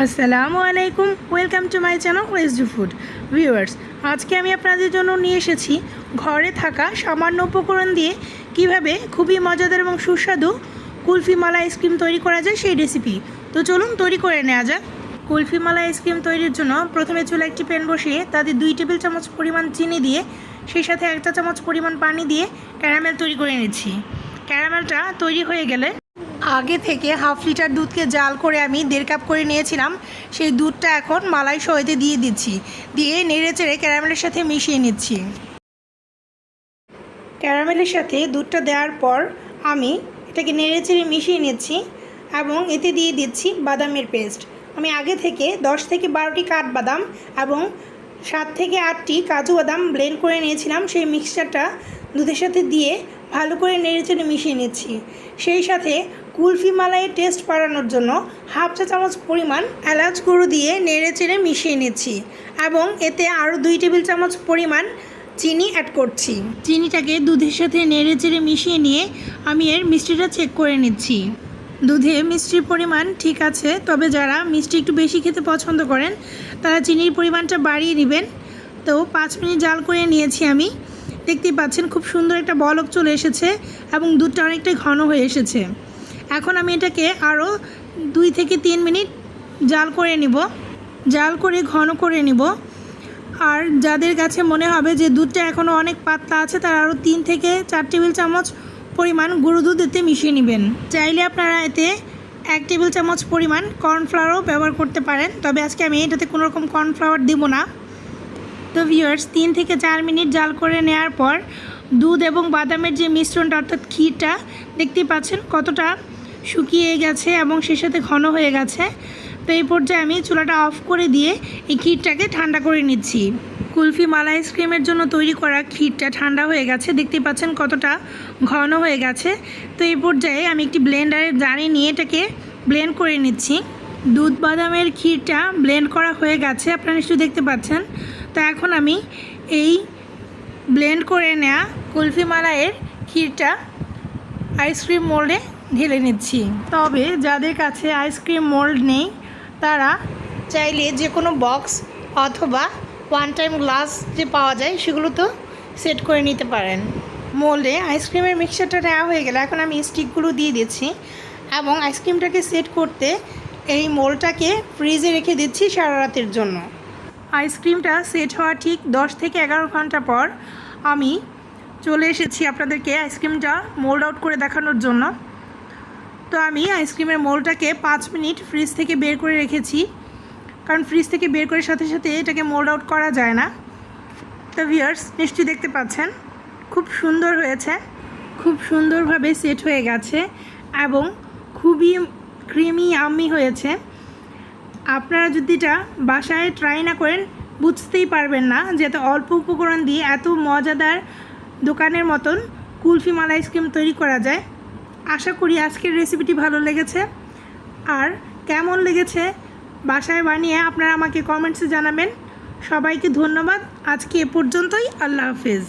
আসসালামু আলাইকুম, welcome to my channel west food. Viewers, আজকে আমি আপনাদের জন্য নিয়ে এসেছি ঘরে থাকা সামান্য উপকরণ দিয়ে কীভাবে খুবই মজাদার এবং সুস্বাদু কুলফি মালা আইসক্রিম তৈরি করা যায় সেই রেসিপি তো চলুন তৈরি করে নেওয়া যাক। কুলফি মালা আইসক্রিম তৈরির জন্য প্রথমে চুলে একটি প্যান বসিয়ে তাতে দুই টেবিল চামচ পরিমাণ চিনি দিয়ে, সেই সাথে একটা চামচ পরিমাণ পানি দিয়ে ক্যারামেল তৈরি করে নিচ্ছি। ক্যারামেলটা তৈরি হয়ে গেলে আগে থেকে হাফ লিটার দুধকে জাল করে আমি দেড় কাপ করে নিয়েছিলাম। সেই দুধটা এখন মালাই সহেতে দিয়ে দিচ্ছি। দিয়ে নেড়ে চেড়ে ক্যারামেলের সাথে মিশিয়ে নিচ্ছি। ক্যারামেলের সাথে দুধটা দেওয়ার পর আমি এটাকে নেড়ে চেড়ে মিশিয়ে নিচ্ছি এবং এতে দিয়ে দিচ্ছি বাদামের পেস্ট। আমি আগে থেকে দশ থেকে বারোটি কাঠবাদাম এবং সাত থেকে আটটি কাজু বাদাম ব্লেন্ড করে নিয়েছিলাম। সেই মিক্সচারটা দুধের সাথে দিয়ে ভালো করে নেড়ে চেড়ে মিশিয়ে নিচ্ছি। সেই সাথে কুলফি মালাইয়ের টেস্ট বাড়ানোর জন্য হাফ চা চামচ পরিমাণ এলাচ গুঁড়ো দিয়ে নেড়ে চেড়ে মিশিয়ে নিচ্ছি এবং এতে আরও দুই টেবিল চামচ পরিমাণ চিনি অ্যাড করছি। চিনিটাকে দুধের সাথে নেড়ে চেড়ে মিশিয়ে নিয়ে আমি এর মিষ্টিটা চেক করে নিচ্ছি। দুধে মিষ্টির পরিমাণ ঠিক আছে, তবে যারা মিষ্টি একটু বেশি খেতে পছন্দ করেন, তারা চিনির পরিমাণটা বাড়িয়ে নেবেন। তো পাঁচ মিনিট জাল করে নিয়েছি আমি। দেখতেই পাচ্ছেন খুব সুন্দর একটা বলক চলে এসেছে এবং দুধটা অনেকটাই ঘন হয়ে এসেছে। এখন আমি এটাকে আরও দুই থেকে তিন মিনিট জাল করে নিব। জাল করে ঘন করে নিব। আর যাদের কাছে মনে হবে যে দুধটা এখনও অনেক পাতলা আছে, তারা আরও তিন থেকে চার টেবিল চামচ পরিমাণ গুঁড়ো দুধ এতে মিশিয়ে নেবেন। চাইলে আপনারা এতে এক টেবিল চামচ পরিমাণ কর্নফ্লাওয়ারও ব্যবহার করতে পারেন, তবে আজকে আমি এটাতে কোনো রকম কর্নফ্লাওয়ার দেবো না। তো ভিউয়ার্স তিন থেকে চার মিনিট জাল করে নেওয়ার পর দুধ এবং বাদামের যে মিশ্রণটা, অর্থাৎ ক্ষীরটা, দেখতে পাচ্ছেন কতটা শুকিয়ে গেছে এবং সে সাথে ঘন হয়ে গেছে। তো এই পর্যায়ে আমি চুলাটা অফ করে দিয়ে এই ক্ষীরটাকে ঠান্ডা করে নিচ্ছি। কুলফি মালা আইসক্রিমের জন্য তৈরি করা ক্ষীরটা ঠান্ডা হয়ে গেছে। দেখতে পাচ্ছেন কতটা ঘন হয়ে গেছে। তো এই পর্যায়ে আমি একটি ব্লেন্ডারের জানি নিয়ে এটাকে ব্লেন্ড করে নিচ্ছি। দুধ বাদামের ক্ষীরটা ব্লেন্ড করা হয়ে গেছে। আপনারা নিশ্চয়ই দেখতে পাচ্ছেন। তো এখন আমি এই ব্লেন্ড করে নেওয়া কুলফি মালাইয়ের ক্ষীরটা আইসক্রিম মোল্ডে ঢেলে নিচ্ছি। তবে যাদের কাছে আইসক্রিম মোল্ড নেই, তারা চাইলে যে কোনো বক্স অথবা ওয়ান টাইম গ্লাস যে পাওয়া যায়, সেগুলো তো সেট করে নিতে পারেন। মোল্ডে আইসক্রিমের মিক্সচারটা নেওয়া হয়ে গেলে এখন আমি স্টিকগুলো দিয়ে দিচ্ছি এবং আইসক্রিমটাকে সেট করতে এই মোলটাকে ফ্রিজে রেখে দিচ্ছি সারা রাতের জন্য। আইসক্রিমটা সেট হওয়া ঠিক দশ থেকে এগারো ঘণ্টা পর আমি চলে এসেছি আপনাদেরকে আইসক্রিমটা মোল্ড আউট করে দেখানোর জন্য। তো আমি আইসক্রিমের মোলটাকে পাঁচ মিনিট ফ্রিজ থেকে বের করে রেখেছি। কারণ ফ্রিজ থেকে বের করে সাথে সাথে এটাকে মোল্ড আউট করা যায় না। তো ভিয়ার্স নিশ্চয়ই দেখতে পাচ্ছেন, খুব সুন্দর হয়েছে। খুব সুন্দরভাবে সেট হয়ে গেছে এবং খুবই ক্রিমি, আম্মি হয়েছে। আপনারা যদি এটা বাসায় ট্রাই না করেন, বুঝতেই পারবেন না যে এত অল্প উপকরণ দিয়ে এত মজাদার দোকানের মতন কুলফি মালা আইসক্রিম তৈরি করা যায়। আশা করি আজকের রেসিপিটি ভালো লেগেছে। আর কেমন লেগেছে বাসায় বানিয়ে আপনারা আমাকে কমেন্টসে জানাবেন। সবাইকে ধন্যবাদ। আজকে এ পর্যন্তই। আল্লাহ হাফেজ।